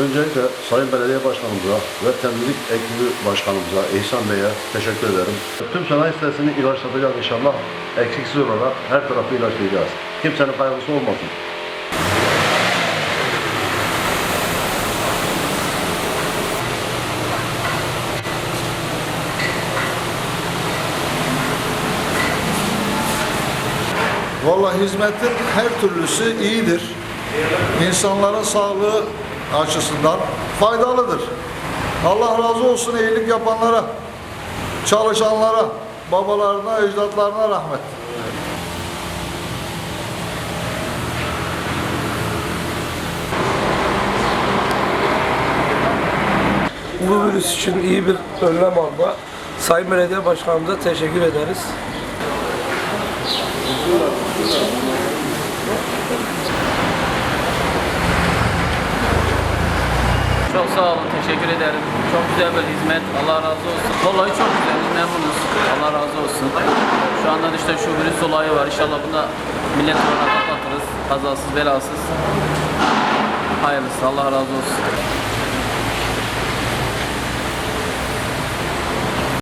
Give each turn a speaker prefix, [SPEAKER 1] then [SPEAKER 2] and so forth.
[SPEAKER 1] Öncelikle Sayın Belediye Başkanımıza ve temizlik ekibi başkanımıza, İhsan Bey'e teşekkür ederim. Tüm sanayi sitesini ilaçlatacağız inşallah. Eksiksiz olarak her tarafı ilaçlayacağız. Kimsenin kaygısı olmasın.
[SPEAKER 2] Vallahi hizmetin her türlüsü iyidir. İnsanların sağlığı açısından faydalıdır. Allah razı olsun iyilik yapanlara, çalışanlara, babalarına, ecdatlarına rahmet.
[SPEAKER 3] bu virüs için iyi bir önlem alma. Sayın Belediye Başkanımıza teşekkür ederiz.
[SPEAKER 4] Çok sağ olun, teşekkür ederim. Çok güzel bir hizmet, Allah razı olsun. Vallahi çok güzel, memnunuz. Allah razı olsun. Şu anda da işte şu virüs olayı var. İnşallah bunda millet olarak atlatırız. Kazasız, belasız. Hayırlısı, Allah razı olsun.